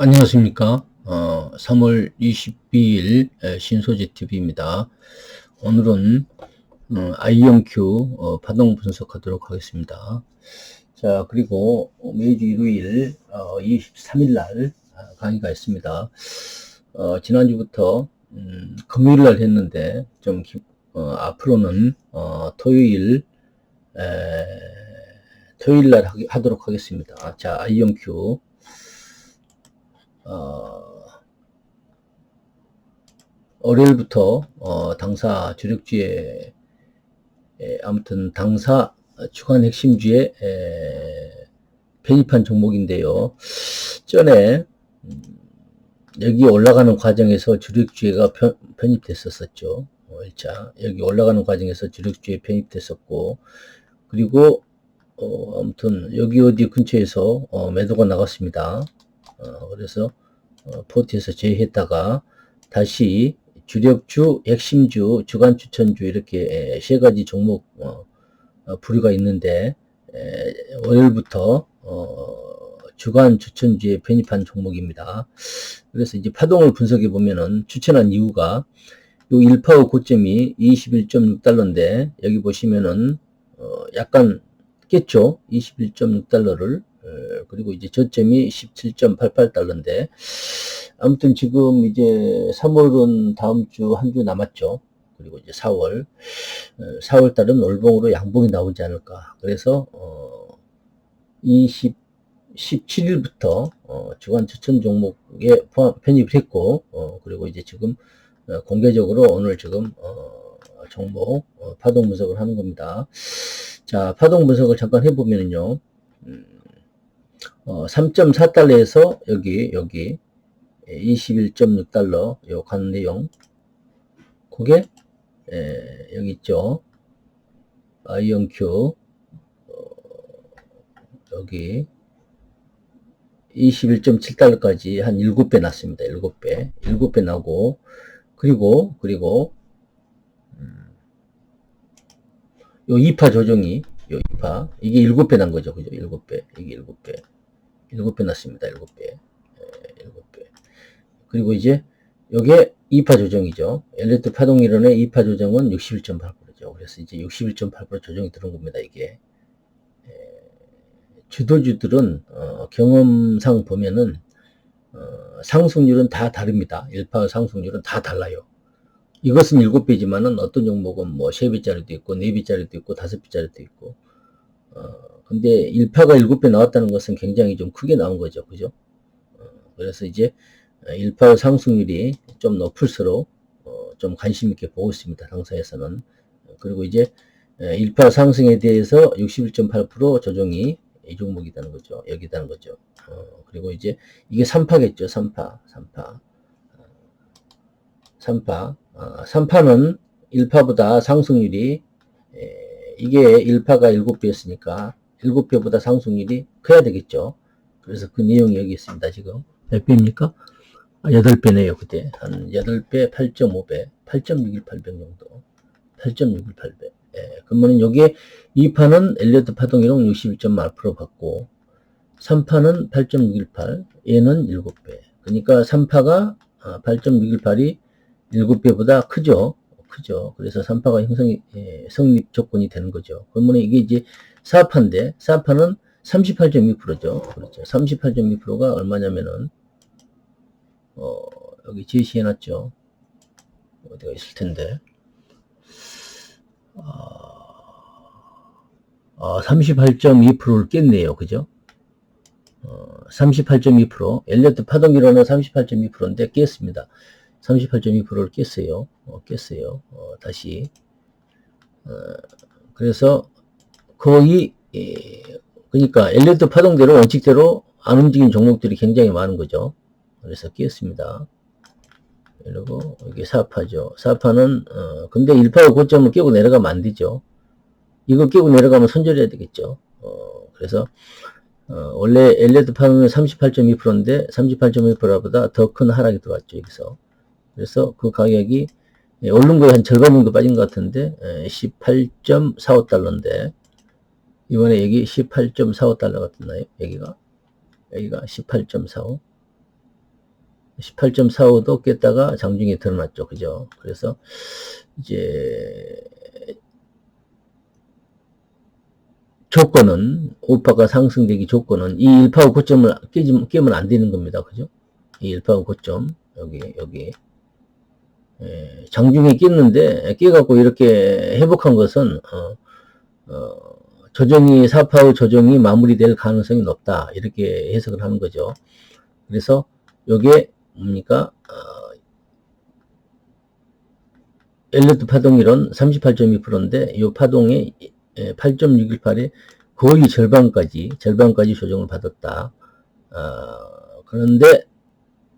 안녕하십니까. 어, 3월 22일 신소재 TV입니다. 오늘은 어, IonQ 어, 파동 분석하도록 하겠습니다. 자, 그리고 매주 일요일 어, 23일 날 아, 강의가 있습니다. 어, 지난주부터 음, 금요일 날 했는데 좀 어, 앞으로는 어, 토요일 에, 토요일 날 하, 도록 하겠습니다. 자, IonQ 어, 월요일부터 어, 당사 주력주에 에, 아무튼 당사 주간 핵심주에 에, 편입한 종목인데요. 전에 음, 여기 올라가는 과정에서 주력주회가 편, 편입됐었었죠. 어, 일자 여기 올라가는 과정에서 주력주에 편입됐었고 그리고 어, 아무튼 여기 어디 근처에서 어, 매도가 나갔습니다. 어, 그래서 어, 포트에서 제외했다가 다시 주력주, 핵심주, 주간 추천주 이렇게 세 가지 종목 어, 어, 부류가 있는데 에, 월요일부터 어, 주간 추천주에 편입한 종목입니다. 그래서 이제 파동을 분석해 보면은 추천한 이유가 요 1파워 고점이 21.6달러인데 여기 보시면은 어, 약간 깼죠. 21.6달러를 그리고 이제 저점이 17.88달러인데 아무튼 지금 이제 3월은 다음 주 한 주 남았죠. 그리고 이제 4월 4월 달은 월봉으로 양봉이 나오지 않을까. 그래서 어 20, 17일부터 어 주간 추천 종목에 포함 편입을 했고 어 그리고 이제 지금 어, 공개적으로 오늘 지금 어 종목 어 파동 분석을 하는 겁니다. 자, 파동 분석을 잠깐 해보면요. 음, 어, 3.4달러에서 여기, 여기 21.6달러 요 간 내용 그게 에, 여기 있죠. 아이언큐 어, 여기 21.7달러까지 한 7배 났습니다. 7배. 7배 나고 그리고 그리고 음, 요 2파 조정이 요 2파 이게 7배 난 거죠. 그죠? 7배. 이게 7배. 7배 났습니다. 7배. 예, 7배. 그리고 이제 요게 2파 조정이죠. 엘리트 파동 이론의 2파 조정은 61.8%죠. 그래서 이제 61.8% 조정이 들어온 겁니다. 이게. 예, 주도주들은 어, 경험상 보면은 어, 상승률은 다 다릅니다. 1파 상승률은 다 달라요. 이것은 7배지만은 어떤 종목은 뭐 3배짜리도 있고 4배짜리도 있고 5배짜리도 있고 어, 근데 1파가 7배 나왔다는 것은 굉장히 좀 크게 나온 거죠. 그죠? 어, 그래서 이제 1파 상승률이 좀 높을수록 어, 좀 관심 있게 보고 있습니다. 당사에서는. 그리고 이제 1파 상승에 대해서 61.8% 조정이 이 종목이라는 거죠. 여기다는 거죠. 어, 그리고 이제 이게 3파겠죠. 3파. 3파. 3파. 어, 3파는 1파보다 상승률이 에, 이게 1파가 7배였으니까 7배보다 상승률이 커야 되겠죠. 그래서 그 내용이 여기 있습니다. 지금 몇 배입니까? 아, 8배네요. 그때 한 8배, 8.5배, 8.618배 정도. 8.618배. 예, 그러면 여기에 2파는 엘리어트 파동이론 61.8% 받고 3파는 8.618, 얘는 7배. 그러니까 3파가 8.618이 7배보다 크죠. 크죠. 그래서 3파가 형성이, 예, 성립 조건이 되는 거죠. 그러면 이게 이제 4파인데, 4파는 38.2%죠. 그렇죠. 38.2%가 얼마냐면은, 어, 여기 제시해 놨죠. 어디가 있을 텐데. 어, 38.2%를 깼네요. 그죠? 어, 38.2%. 엘리어트 파동기로는 38.2%인데 깼습니다. 38.2%를 깼어요. 어, 깼어요. 어, 다시. 어, 그래서 거의 예, 그러니까 엘리어트 파동대로 원칙대로 안 움직이는 종목들이 굉장히 많은 거죠. 그래서 깼습니다. 그리고 이게 4파죠. 4파는 어, 근데 1파가 고점을 깨고 내려가면 안 되죠. 이거 깨고 내려가면 손절해야 되겠죠. 어, 그래서 어, 원래 엘리어트 파동은 38.2%인데 38.2%보다 더 큰 하락이 들어왔죠. 여기서. 그래서 그 가격이 예, 오른 거에 한 절반 정도 빠진 것 같은데 18.45달러인데 예, 이번에 여기 18.45달러 같았나요? 여기가 여기가 18.45 18.45도 깼다가 장중에 드러났죠. 그죠? 그래서 이제 조건은 우파가 상승되기 조건은 이 1파고 고점을 깨지, 깨면 안 되는 겁니다. 그죠? 이 1파고 고점 여기 여기 예, 장중에 깼는데 깨갖고 이렇게 회복한 것은 어, 어, 조정이 4파후 조정이 마무리될 가능성이 높다 이렇게 해석을 하는 거죠. 그래서 요게 뭡니까? 어, 엘리트 파동 이론 38.2%인데 이 파동의 8.618에 거의 절반까지 절반까지 조정을 받았다. 어, 그런데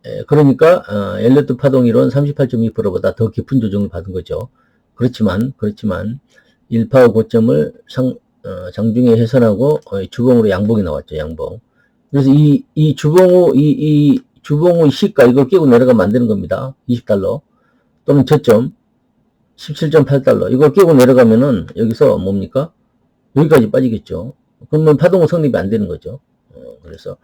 에, 그러니까 어, 엘리트 파동 이론 38.2%보다 더 깊은 조정을 받은 거죠. 그렇지만 그렇지만 1파후 고점을 상, 어, 장중에 해선하고 어, 주봉으로 양봉이 나왔죠. 양봉. 그래서 이, 이 주봉 후, 이, 이 주봉 후 시가 이걸 깨고 내려가면 안 되는 겁니다. 20달러. 또는 저점 17.8달러. 이걸 깨고 내려가면은 여기서 뭡니까? 여기까지 빠지겠죠. 그러면 파동 성립이 안 되는 거죠. 어, 그래서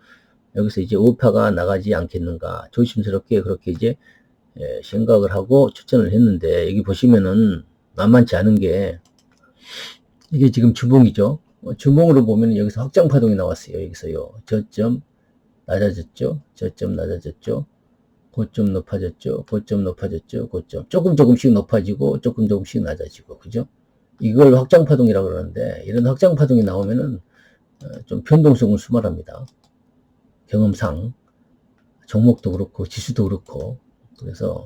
여기서 이제 우파가 나가지 않겠는가. 조심스럽게 그렇게 이제 예, 생각을 하고 추천을 했는데 여기 보시면은 만만치 않은 게 이게 지금 주봉이죠. 어, 주봉으로 보면 여기서 확장 파동이 나왔어요. 여기서요. 저점 낮아졌죠. 저점 낮아졌죠. 고점 높아졌죠. 고점 높아졌죠. 고점 조금 조금씩 높아지고 조금 조금씩 낮아지고 그죠? 이걸 확장 파동이라고 그러는데 이런 확장 파동이 나오면은 어, 좀 변동성을 수말합니다. 경험상 종목도 그렇고 지수도 그렇고 그래서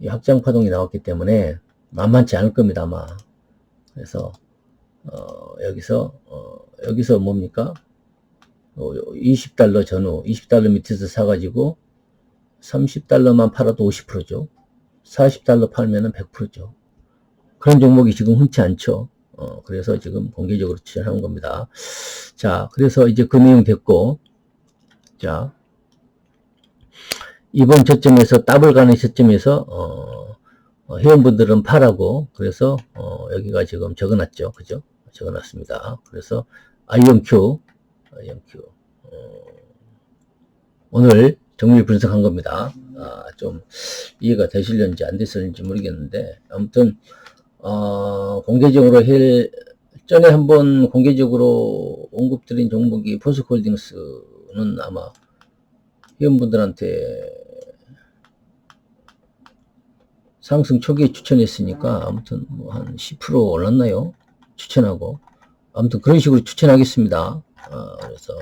이 확장 파동이 나왔기 때문에 만만치 않을 겁니다 아마. 그래서 어, 여기서 어, 여기서 뭡니까? 20달러 전후 20달러 밑에서 사가지고 30달러만 팔아도 50%죠. 40달러 팔면은 100%죠. 그런 종목이 지금 흔치 않죠. 어, 그래서 지금 공개적으로 추천하는 겁니다. 자, 그래서 이제 그 내용 됐고, 자, 이번 저점에서 더블 가는 시점에서, 어, 어, 회원분들은 파라고, 그래서, 어, 여기가 지금 적어놨죠. 그죠? 적어놨습니다. 그래서, IMQ, IMQ, 어, 오늘 정밀 분석한 겁니다. 아, 좀 이해가 되실는지 안 됐을는지 모르겠는데 아무튼 어, 공개적으로 헬 전에 한번 공개적으로 언급드린 종목이 포스콜딩스는 아마 회원분들한테 상승 초기에 추천했으니까 아무튼 뭐 한 10% 올랐나요? 추천하고 아무튼 그런 식으로 추천하겠습니다. 어, 그래서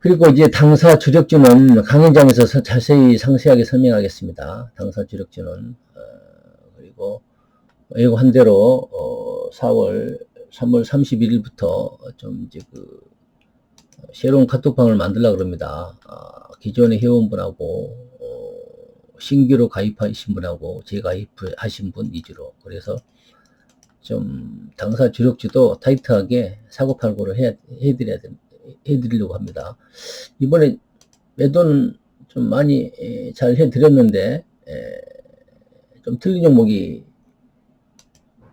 그리고 이제 당사 주력주는 강연장에서 자세히 상세하게 설명하겠습니다. 당사 주력주는 어, 그리고 예고한 대로 어, 4월 3월 31일부터 좀 이제 그 새로운 카톡방을 만들라 그럽니다. 아, 기존의 회원분하고 어, 신규로 가입하신 분하고 재가입하신 분 위주로 그래서 좀 당사 주력주도 타이트하게 사고팔고를 해, 해드려야 됩니다. 해드리려고 합니다. 이번에 매도는 좀 많이 잘 해드렸는데 좀 틀린 종목이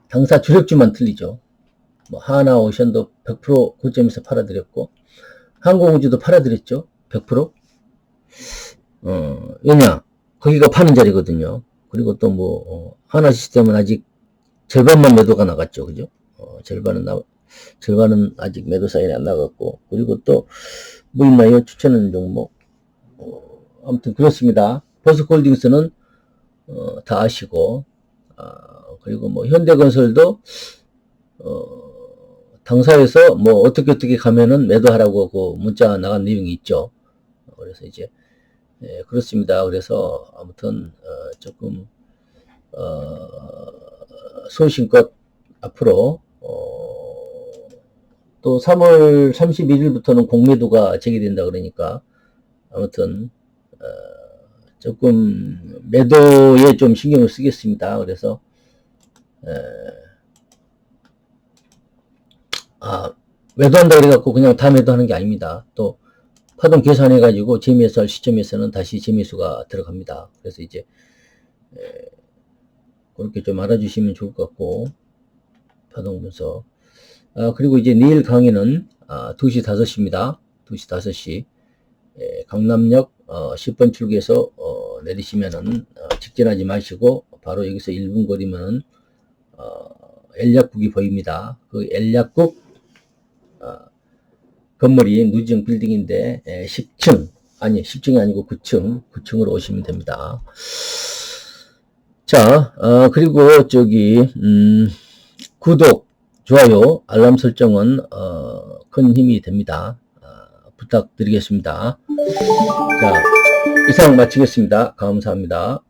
당사 주력주만 틀리죠. 뭐 하나 오션도 100% 고점에서 팔아드렸고 항공우주도 팔아드렸죠. 100%. 어, 왜냐 거기가 파는 자리거든요. 그리고 또뭐 어, 하나 시스템은 아직 절반만 매도가 나갔죠. 그죠? 어, 절반은 나, 절반은 아직 매도 사인이 안 나갔고 그리고 또 뭐 있나요? 추천하는 종목 어, 아무튼 그렇습니다. 버스콜딩스는 어, 다 아시고 아, 그리고 뭐 현대건설도 어, 당사에서 뭐 어떻게 어떻게 가면은 매도하라고 그 문자 나간 내용이 있죠. 그래서 이제 예, 그렇습니다. 그래서 아무튼 어, 조금 어, 소신껏 앞으로 또 3월 31일부터는 공매도가 제기된다 그러니까 아무튼 어, 조금 매도에 좀 신경을 쓰겠습니다. 그래서 에, 아 매도한다 그래갖고 그냥 다 매도하는 게 아닙니다. 또 파동 계산해 가지고 재미에서 시점에서는 다시 재미수가 들어갑니다. 그래서 이제 에, 그렇게 좀 알아주시면 좋을 것 같고 파동 분석 아, 그리고 이제 내일 강의는 아, 2시 5시입니다. 2시 5시 예, 강남역 어, 10번 출구에서 어, 내리시면은 어, 직진하지 마시고 바로 여기서 1분 거리면은 어, 엘약국이 보입니다. 그 엘약국 어, 건물이 누지형 빌딩인데 에, 10층 아니 10층이 아니고 9층 9층으로 오시면 됩니다. 자 어, 그리고 저기 음, 구독 좋아요 알람 설정은 어, 큰 힘이 됩니다. 어, 부탁드리겠습니다. 자 이상 마치겠습니다. 감사합니다.